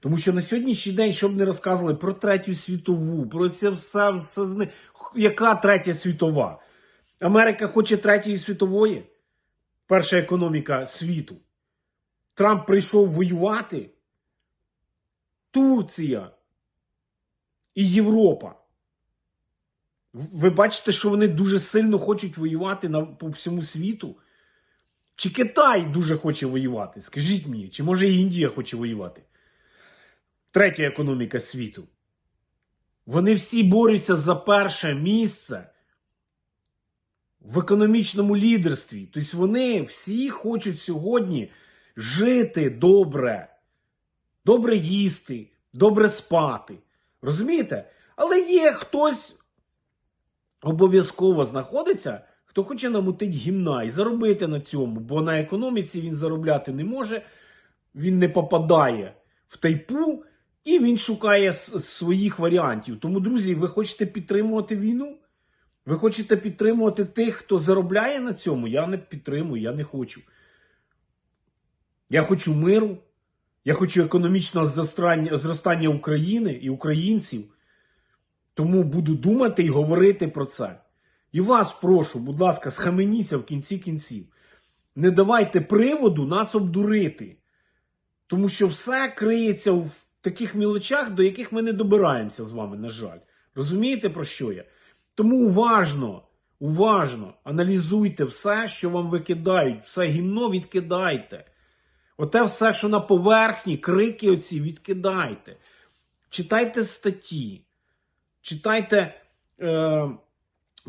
Тому що на сьогоднішній день, щоб не розказували про третю світову, про це все, все зни... Яка третя світова? Америка хоче третьої світової, перша економіка світу. Трамп прийшов воювати. Турція і Європа. Ви бачите, що вони дуже сильно хочуть воювати на, по всьому світу? Чи Китай дуже хоче воювати? Скажіть мені, чи може і Індія хоче воювати? Третя економіка світу. Вони всі борються за перше місце в економічному лідерстві. Тобто вони всі хочуть сьогодні жити добре, добре їсти, добре спати. Розумієте? Але є хтось обов'язково знаходиться, хто хоче намутить гімна і заробити на цьому, бо на економіці він заробляти не може, він не попадає в тайпу і він шукає своїх варіантів. Тому, друзі, ви хочете підтримувати війну? Ви хочете підтримувати тих, хто заробляє на цьому? Я не підтримую, я не хочу. Я хочу миру, я хочу економічного зростання, зростання України і українців. Тому буду думати і говорити про це. І вас прошу, будь ласка, схаменіться в кінці кінців. Не давайте приводу нас обдурити. Тому що все криється в таких мілочах, до яких ми не добираємося з вами, на жаль. Розумієте, про що я? Тому уважно, уважно аналізуйте все, що вам викидають, все гімно відкидайте. Оте все, що на поверхні, крики оці відкидайте. Читайте статті, читайте е,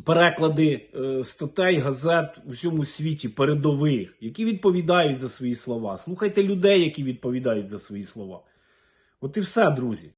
переклади е, статей, газет у всьому світі передових, які відповідають за свої слова. Слухайте людей, які відповідають за свої слова. От і все, друзі.